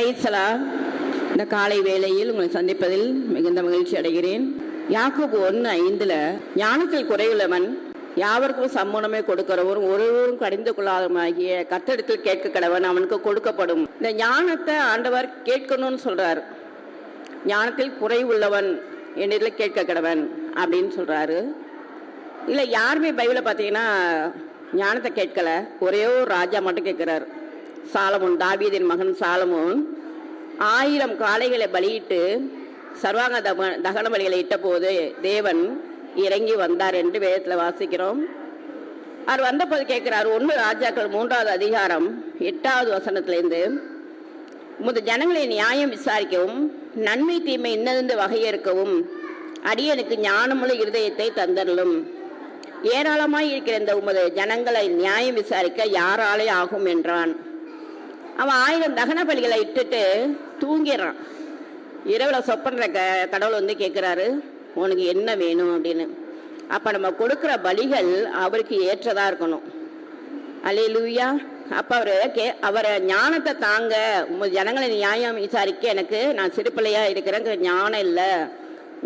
பிரைசலா இந்த காலை வேளையில் உங்களை சந்திப்பதில் மிகுந்த மகிழ்ச்சி அடைகிறேன். யாக்கோபு ஒன்று ஐந்தில் ஞானத்தில் குறைவுள்ளவன் யாவருக்கும் சம்மூலமே கொடுக்கிறவரும் ஒருவரும் கடிந்து கொள்ளாதமாகிய கத்தடத்தில் கேட்க கடவன் அவனுக்கு கொடுக்கப்படும். இந்த ஞானத்தை ஆண்டவர் கேட்கணும்னு சொல்றார். ஞானத்தில் குறைவுள்ளவன் என்னிடத்தில் கேட்க கடவன் அப்படின்னு சொல்றாரு. இல்லை யாருமே பைபிளை பார்த்தீங்கன்னா ஞானத்தை கேட்கல. ஒரே ஒரு ராஜா மட்டும் கேட்கிறார். சாலமோன் தாவீதின் மகன் சாலமோன் ஆயிரம் காளைகளை பலியிட்டு சர்வாங்க தம தகன பலிகளை இட்டபோது தேவன் இறங்கி வந்தார் என்று வேதத்தில் வாசிக்கிறோம். அவர் வந்தபோது கேட்கிறார் ஒன்று ராஜாக்கள் மூன்றாவது அதிகாரம் எட்டாவது வசனத்திலேருந்து உமது ஜனங்களை நியாயம் விசாரிக்கவும் நன்மை தீமை இன்னதென்று வகையறுக்கவும் அடியனுக்கு ஞானமுள்ள இருதயத்தை தந்தரலும் ஏராளமாய் இருக்கிற இந்த உமது ஜனங்களை நியாயம் விசாரிக்க யாராலே ஆகும் என்றான். அவன் ஆயிரம் தகன பலிகளை இட்டுட்டு தூங்கிடுறான். இரவில் சொப்பன்ற க கடவுள் வந்து கேட்குறாரு உனக்கு என்ன வேணும்? அப்படின்னு. அப்போ நம்ம கொடுக்குற பலிகள் அவருக்கு ஏற்றதாக இருக்கணும். அலையிலூயா அப்போ அவர் கே அவரை ஞானத்தை தாங்க உங்கள் ஜனங்களை நியாயம் விசாரிக்க எனக்கு நான் சிறுப்பிள்ளையாக இருக்கிறேன் ஞானம் இல்லை.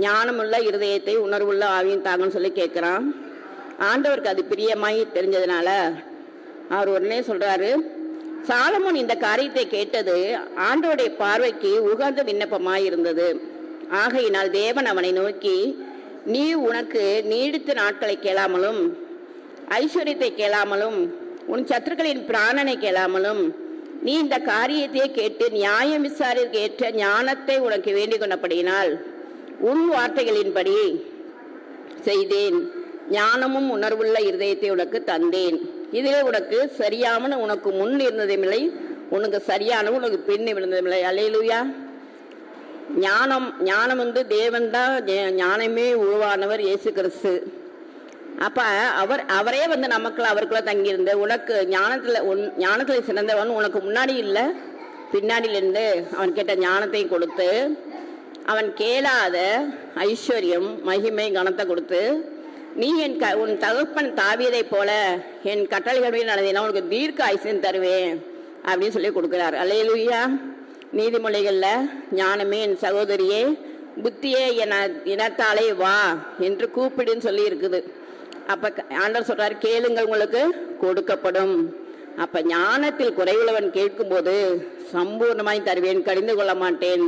ஞானமுள்ள இருதயத்தை உணர்வுள்ள ஆவியும் தாங்கன்னு சொல்லி கேட்குறான் ஆண்டவருக்கு அது பிரியமாய் தெரிஞ்சதுனால அவர் உடனே சொல்கிறாரு சாலமோன் இந்த காரியத்தை கேட்டது ஆண்டோடைய பார்வைக்கு உகந்த விண்ணப்பமாயிருந்தது. ஆகையினால் தேவன் அவனை நோக்கி நீ உனக்கு நீடித்த நாட்களை கேளாமலும் ஐஸ்வர்யத்தை கேளாமலும் உன் சத்துருக்களின் பிராணனை கேளாமலும் நீ இந்த காரியத்தையே கேட்டு நியாயம் விசாரிக்க ஏற்ற ஞானத்தை உனக்கு வேண்டிக் கொண்டபடியினால் உன் வார்த்தைகளின்படி செய்தேன். ஞானமும் உணர்வுள்ள இருதயத்தை உனக்கு தந்தேன். இதிலே உனக்கு சரியாமன உனக்கு முன் இருந்ததுமில்லை உனக்கு சரியான உனக்கு பின் விழுந்ததுமில்லை. அலையலுயா ஞானம் ஞானம் வந்து தேவன் தான் ஞானமே உருவானவர் இயேசு கிறிஸ்து. அப்ப அவர் அவரே வந்து நமக்குள்ள அவருக்குள்ள தங்கியிருந்த உனக்கு ஞானத்துல உன் ஞானத்துல சிறந்தவன் உனக்கு முன்னாடி இல்லை பின்னாடியில இருந்து அவன் கேட்ட ஞானத்தையும் கொடுத்து அவன் கேளாத ஐஸ்வர்யம் மகிமை கனத்தை கொடுத்து நீ என் க உன் தகப்பன் தாவியதை போல என் கட்டளைகளில் நடந்தீங்கன்னா உனக்கு தீர்க்க ஐசியம் தருவேன் அப்படின்னு சொல்லி கொடுக்குறார். அலையலுயா நீதிமொழிகளில் ஞானமே என் சகோதரியே புத்தியே என இனத்தாலே வா என்று கூப்பிடுன்னு சொல்லி இருக்குது. அப்போ ஆண்டவர் சொல்கிறார் கேளுங்கள் உங்களுக்கு கொடுக்கப்படும். அப்போ ஞானத்தில் குறைவுள்ளவன் கேட்கும்போது சம்பூர்ணமாய் தருவேன் கடிந்து கொள்ள மாட்டேன்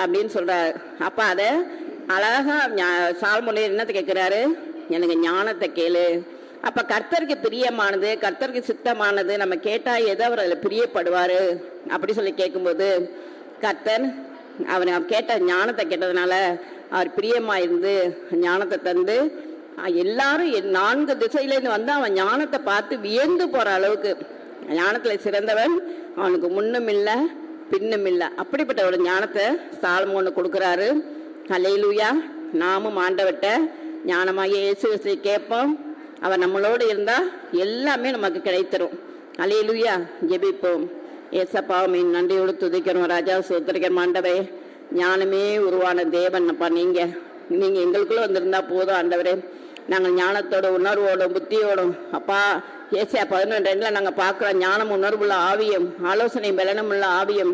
அப்படின்னு சொல்கிறார் அப்போ அதை அழகா சால்முனையர் என்னத்தை கேட்குறாரு? எனக்கு ஞானத்தை கேளு. அப்ப கர்த்தருக்கு பிரியமானது கர்த்தருக்கு சித்தமானது நம்ம கேட்டா எது அவர் அதில் பிரியப்படுவாரு. அப்படி சொல்லி கேட்கும்போது கர்த்தர் அவர் கேட்ட ஞானத்தை கேட்டதுனால அவர் பிரியமா இருந்து ஞானத்தை தந்து எல்லாரும் நான்கு திசையிலேருந்து வந்து அவன் ஞானத்தை பார்த்து வியந்து போற அளவுக்கு ஞானத்துல சிறந்தவன் அவனுக்கு முன்னும் இல்லை பின்னும் இல்லை. அப்படிப்பட்ட ஒரு ஞானத்தை சாலமோன்னு கொடுக்குறாரு. அலையிலுயா நாமும் ஆண்டவட்ட ஞானமாக இயேசு கிறிஸ்துவை கேட்போம். அவர் நம்மளோடு இருந்தால் எல்லாமே நமக்கு கிடைத்தரும். அலையிலுயா ஜெபிப்போம். ஏசப்பாவை நன்றியோடு துதிக்கிறோம். ராஜா சுத்திரிக்கிற ஆண்டவே ஞானமே உருவான தேவன்ப்பா நீங்கள் நீங்கள் எங்களுக்குள்ளே வந்திருந்தா போதும் ஆண்டவரே. நாங்கள் ஞானத்தோட உணர்வோடும் புத்தியோடும் அப்பா ஏசியா பதினொன்று ரெண்டில் நாங்கள் பார்க்குறோம் ஞானம் உணர்வுள்ள ஆவியம் ஆலோசனை பலனமுள்ள உள்ள ஆவியம்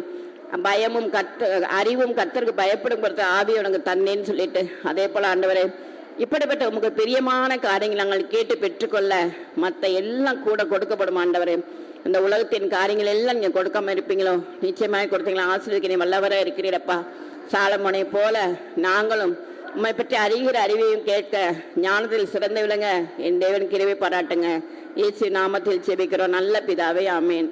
பயமும் கற்று அறிவும் கத்தருக்கு பயப்படும் பொறுத்த ஆவியம் எனக்கு தந்தேன்னு சொல்லிட்டு அதே போல் ஆண்டவரே இப்படிப்பட்ட உமக்கு பிரியமான காரியங்கள் நாங்கள் கேட்டு பெற்றுக்கொள்ள மற்ற எல்லாம் கூட கொடுக்கப்படும் ஆண்டவரே? இந்த உலகத்தின் காரியங்கள் எல்லாம் நீங்கள் கொடுக்காம இருப்பீங்களோ? நிச்சயமாக கொடுத்தீங்களா? ஆசிரியர் வல்லவர இருக்கிறீரப்பா. சாலமுனை போல நாங்களும் உண்மை பற்றி அறிகிற அறிவையும் கேட்க ஞானத்தில் சிறந்து விளங்க என் தேவன் கிருவை பாராட்டுங்க. இயேசு நாமத்தில் செபிக்கிறோம் நல்ல பிதாவே ஆமேன்.